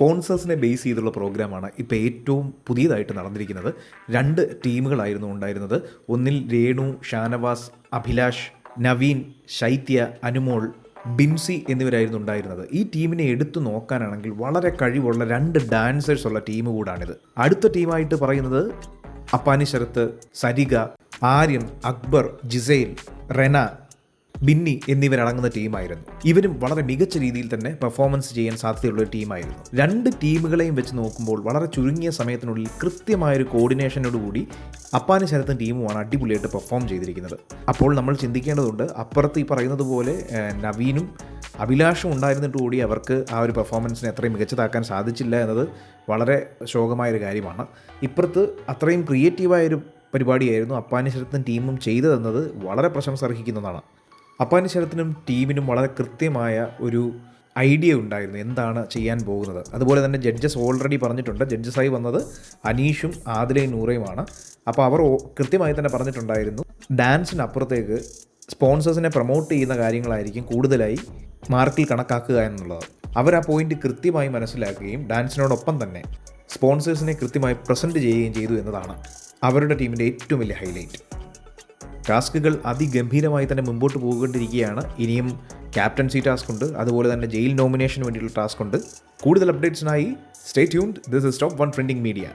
സ്പോൺസേഴ്സിനെ base ചെയ്തുള്ള പ്രോഗ്രാമാണ് ഇപ്പോൾ ഏറ്റവും പുതിയതായിട്ട് നടന്നിരിക്കുന്നത്. രണ്ട് ടീമുകളായിരുന്നു ഉണ്ടായിരുന്നത്. ഒന്നിൽ രേണു ഷാനവാസ് അഭിലാഷ് നവീൻ ശൈത്യ അനുമോൾ ബിൻസി എന്നിവരായിരുന്നു ഉണ്ടായിരുന്നത്. ഈ ടീമിനെ എടുത്തു നോക്കാനാണെങ്കിൽ വളരെ കഴിവുള്ള രണ്ട് ഡാൻസേഴ്സ് ഉള്ള ടീം കൂടാണിത്. അടുത്ത ടീമായിട്ട് പറയുന്നത് അപ്പാനി ശരത്ത് സരിക ആര്യൻ അക്ബർ ജിസൈൽ റെന ബിന്നി എന്നിവരടങ്ങുന്ന ടീമായിരുന്നു. ഇവരും വളരെ മികച്ച രീതിയിൽ തന്നെ പെർഫോമൻസ് ചെയ്യാൻ സാധ്യതയുള്ള ഒരു ടീമായിരുന്നു. രണ്ട് ടീമുകളെയും വെച്ച് നോക്കുമ്പോൾ വളരെ ചുരുങ്ങിയ സമയത്തിനുള്ളിൽ കൃത്യമായൊരു കോർഡിനേഷനോടുകൂടി അപ്പാനി ശരത്തും ടീമുമാണ് അടിപൊളിയായിട്ട് പെർഫോം ചെയ്തിരിക്കുന്നത്. അപ്പോൾ നമ്മൾ ചിന്തിക്കേണ്ടതുണ്ട് അപ്പുറത്ത് ഈ പറയുന്നത് പോലെ നവീനും അഭിലാഷം ഉണ്ടായിരുന്നിട്ട് കൂടി അവർക്ക് ആ ഒരു പെർഫോമൻസിനെ അത്രയും മികച്ചതാക്കാൻ സാധിച്ചില്ല എന്നത് വളരെ ശോകമായൊരു കാര്യമാണ്. ഇപ്പുറത്ത് അത്രയും ക്രിയേറ്റീവായൊരു പരിപാടിയായിരുന്നു അപ്പാനി ശരത്തും ടീമും ചെയ്തതെന്നത് വളരെ പ്രശംസ അർഹിക്കുന്നതാണ്. അപ്പാനി ശരത്തിനും ടീമിനും വളരെ കൃത്യമായ ഒരു ഐഡിയ ഉണ്ടായിരുന്നു എന്താണ് ചെയ്യാൻ പോകുന്നത്. അതുപോലെ തന്നെ ജഡ്ജസ് ഓൾറെഡി പറഞ്ഞിട്ടുണ്ട്. ജഡ്ജസായി വന്നത് അനീഷും ആദിലയും നൂറയുമാണ്. അപ്പോൾ അവർ കൃത്യമായി തന്നെ പറഞ്ഞിട്ടുണ്ടായിരുന്നു. ഡാൻസിനപ്പുറത്തേക്ക് സ്പോൺസേഴ്സിനെ പ്രൊമോട്ട് ചെയ്യുന്ന കാര്യങ്ങളായിരിക്കും കൂടുതലായി മാർക്കിൽ കണക്കാക്കുക എന്നുള്ളത്. അവർ ആ പോയിന്റ് കൃത്യമായി മനസ്സിലാക്കുകയും ഡാൻസിനോടൊപ്പം തന്നെ സ്പോൺസേഴ്സിനെ കൃത്യമായി പ്രസന്റ് ചെയ്യുകയും ചെയ്തു എന്നതാണ് അവരുടെ ടീമിന്റെ ഏറ്റവും വലിയ ഹൈലൈറ്റ്. ടാസ്കുകൾ അതിഗംഭീരമായി തന്നെ മുമ്പോട്ട് പോകേണ്ടിരിക്കുകയാണ് ഇനിയും ക്യാപ്റ്റൻസി ടാസ്ക് ഉണ്ട് അതുപോലെ തന്നെ ജയിൽ നോമിനേഷന് വേണ്ടിയുള്ള ടാസ്ക് ഉണ്ട് കൂടുതൽ അപ്ഡേറ്റ്സിനായി stay tuned. This is top one trending media